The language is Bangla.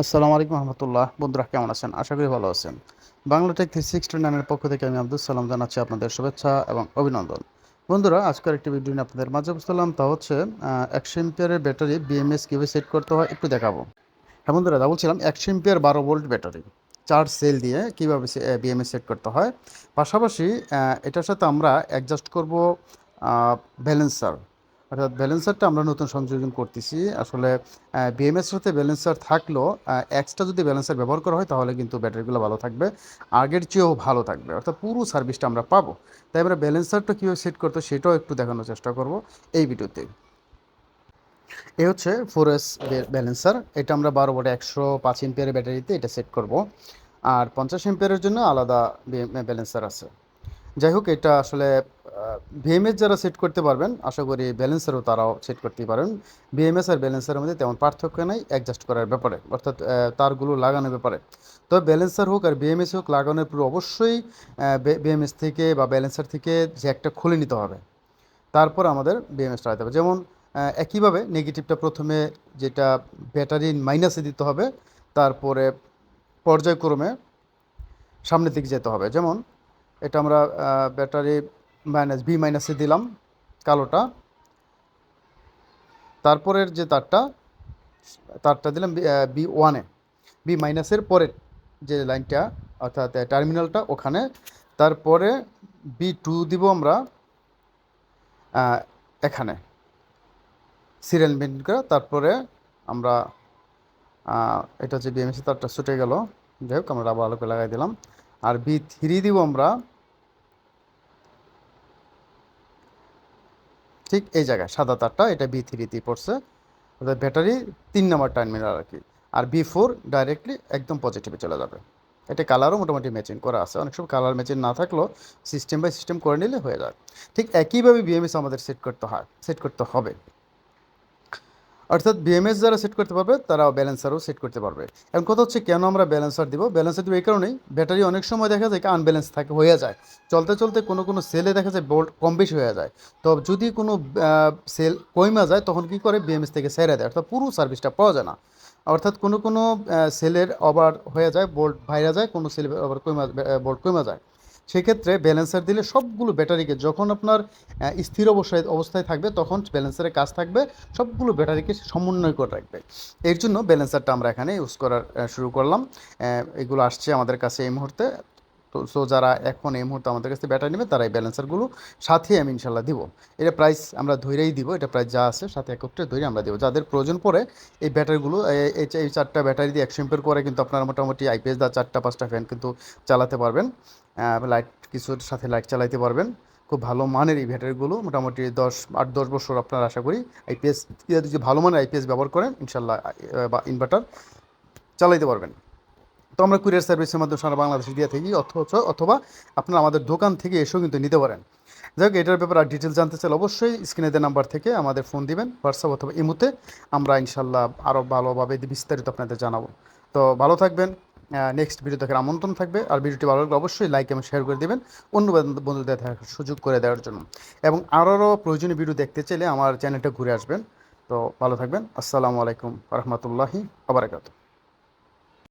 আসসালামু আলাইকুম রহমতুল্লাহ। বন্ধুরা, কেমন আছেন? আশা করি ভালো আছেন। বাংলাটেক থ্রি সিক্সটি নাইনের পক্ষ থেকে আমি আব্দুল সালাম জানাচ্ছি আপনাদের শুভেচ্ছা এবং অভিনন্দন। বন্ধুরা, আজকের একটি ভিডিও নিয়ে আপনাদের মাঝে বুঝলাম তা হচ্ছে একশো এমপিয়ারের ব্যাটারি বিএমএস কীভাবে সেট করতে হয় একটু দেখাবো। হ্যাঁ বন্ধুরা, যা বলছিলাম একশো এমপিয়ার বারো ভোল্ট ব্যাটারি চার সেল দিয়ে কীভাবে বিএমএস সেট করতে হয়। পাশাপাশি এটার সাথে আমরা অ্যাডজাস্ট করব ব্যালেন্সার অর্থাৎ ব্যালেন্সারটা আমরা নতুন সংযোজন করতেছি। আসলে বিএমএস সাথে ব্যালেন্সার থাকলেও এক্সট্রা যদি ব্যালেন্সার ব্যবহার করা হয়, তাহলে কিন্তু ব্যাটারিগুলো ভালো থাকবে, আগের চেয়েও ভালো থাকবে। অর্থাৎ পুরো সার্ভিসটা আমরা পাবো। তাই আমরা ব্যালেন্সারটা কীভাবে সেট করতে, সেটাও একটু দেখানোর চেষ্টা করব এই ভিডিওতে। এ হচ্ছে ফোর এস ব্যালেন্সার। এটা আমরা বারো বটে একশো পাঁচ এমপিয়ারের ব্যাটারিতে এটা সেট করব। আর পঞ্চাশ এমপিয়ারের জন্য আলাদা ব্যালেন্সার আছে। যাই হোক, এটা আসলে ভিএমএস যারা সেট করতে পারবেন, আশা করি ব্যালেন্সারও তারাও সেট করতে পারেন। বিএমএস আর ব্যালেন্সারের মধ্যে তেমন পার্থক্য নেই অ্যাডজাস্ট করার ব্যাপারে, অর্থাৎ তারগুলো লাগানোর ব্যাপারে। তবে ব্যালেন্সার হোক আর বিএমএস হোক, লাগানোর পর অবশ্যই বিএমএস থেকে বা ব্যালেন্সার থেকে যে একটা খুলে নিতে হবে। তারপর আমাদের বিএমএস লাগাতে হবে। যেমন একইভাবে নেগেটিভটা প্রথমে যেটা ব্যাটারি মাইনাসে দিতে হবে, তারপরে পর্যায়ক্রমে সামনের দিকে যেতে হবে। যেমন এটা আমরা ব্যাটারি মাইনাস বি মাইনাসে দিলাম কালোটা। তারপরের যে তারটা তারটা দিলাম বি ওয়ানে বি মাইনাসের পরের যে লাইনটা, অর্থাৎ টার্মিনালটা ওখানে। তারপরে বি টু দিব আমরা এখানে। সিরিয়াল মেনটেন করে তারপরে আমরা এটা হচ্ছে বিএমএসি তারটা ছুটে গেল। যাই হোক, আমরা আবার আলোকে লাগাই দিলাম। আর বি থ্রি দিব আমরা ঠিক এই জায়গায়, সাদা তারটা, এটা বি থ্রিতেই পড়ছে। অর্থাৎ ব্যাটারি তিন নম্বর টার্মিনাল আর কি। আর বি ফোর ডাইরেক্টলি একদম পজিটিভে চলে যাবে। এটা কালারও মোটামুটি ম্যাচিং করা আছে। অনেক সময় কালার ম্যাচিং না থাকলেও সিস্টেম বাই সিস্টেম করে নিলে হয়ে যায়। ঠিক একইভাবে বিএমএস আমাদের সেট করতে হয় সেট করতে হবে। অর্থাৎ বিএমএস যারা সেট করতে পারবে তারা ব্যালেন্সারও সেট করতে পারবে। এখন কথা হচ্ছে কেন আমরা ব্যালেন্সার দিব? ব্যালেন্সার দিব এই কারণেই ব্যাটারি অনেক সময় দেখা যায় আনব্যালেন্স থাকে, হয়ে যায়। চলতে চলতে কোনো কোনো সেলে দেখা যায় বোল্ট কম বেশি হয়ে যায়। তো যদি কোনো সেল কইমা যায়, তখন কি করে বিএমএস থেকে সেরে দেয়? অর্থাৎ পুরো সার্ভিসটা পাওয়া যায় না। অর্থাৎ কোনো কোনো সেলের ওভার হয়ে যায় বোল্ট ভাইরা যায়, কোনো সেলের আবার কইমা বোল্ট কইমা যায়। সেক্ষেত্রে ব্যালেন্সার দিলে সবগুলো ব্যাটারিকে যখন আপনার স্থির অবস্থায় অবস্থায় থাকবে, তখন ব্যালেন্সারের কাজ থাকবে, সবগুলো ব্যাটারিকে সমন্বয় করে রাখবে। এর জন্য ব্যালেন্সারটা আমরা এখানে ইউজ করার শুরু করলাম। এগুলো আসছে আমাদের কাছে এই মুহূর্তে। সো যারা এখন এই মুহূর্তে আমাদের কাছে ব্যাটারি নেবে, তারা এই ব্যালেন্সারগুলো সাথে আমি ইনশাল্লাহ দিব। এটা প্রাইস আমরা ধৈরেই দিব, এটা প্রাইস যা আছে সাথে একত্রে ধরে আমরা দিব। যাদের প্রয়োজন পড়ে, এই ব্যাটারিগুলো এই চারটা ব্যাটারি দিয়ে একশো এম্পের করে কিন্তু আপনারা মোটামুটি আইপিএস দা চারটা, পাঁচটা ফ্যান কিন্তু চালাতে পারবেন। লাইট কিছুর সাথে লাইট চালাইতে পারবেন। খুব ভালো মানের এই ব্যাটারিগুলো মোটামুটি দশ, আট, দশ বছর আপনারা আশা করি আইপিএস যদি ভালো মানের আইপিএস ব্যবহার করেন ইনশাল্লাহ বা ইনভার্টার চালাইতে পারবেন। তো আমরা কুরিয়ার সার্ভিসের মাধ্যমে সারা বাংলাদেশে দিয়ে থাকি, অথচ অথবা আপনারা আমাদের দোকান থেকে এসেও কিন্তু নিতে পারেন। যাই হোক, এটার ব্যাপারে আর ডিটেলস জানতে চাইলে অবশ্যই স্ক্রিনে দেওয়া নাম্বার থেকে আমাদের ফোন দিবেন হোয়াটসঅ্যাপ অথবা ইমুতে। আমরা ইনশাল্লাহ আরও ভালোভাবে বিস্তারিত আপনাদের জানাব। তো ভালো থাকবেন নেক্সট ভিডিও দেখার আমন্ত্রণ থাকবে। আর ভিডিওটি ভালো লাগলে অবশ্যই লাইক এবং শেয়ার করে দেবেন অন্য বন্ধু- বন্ধুদের দেখার সুযোগ করে দেওয়ার জন্য। এবং আরও প্রয়োজনীয় ভিডিও দেখতে চাইলে আমার চ্যানেলটা ঘুরে আসবেন। তো ভালো থাকবেন। আসসালামু আলাইকুম রহমতুল্লাহি আবরাকাতু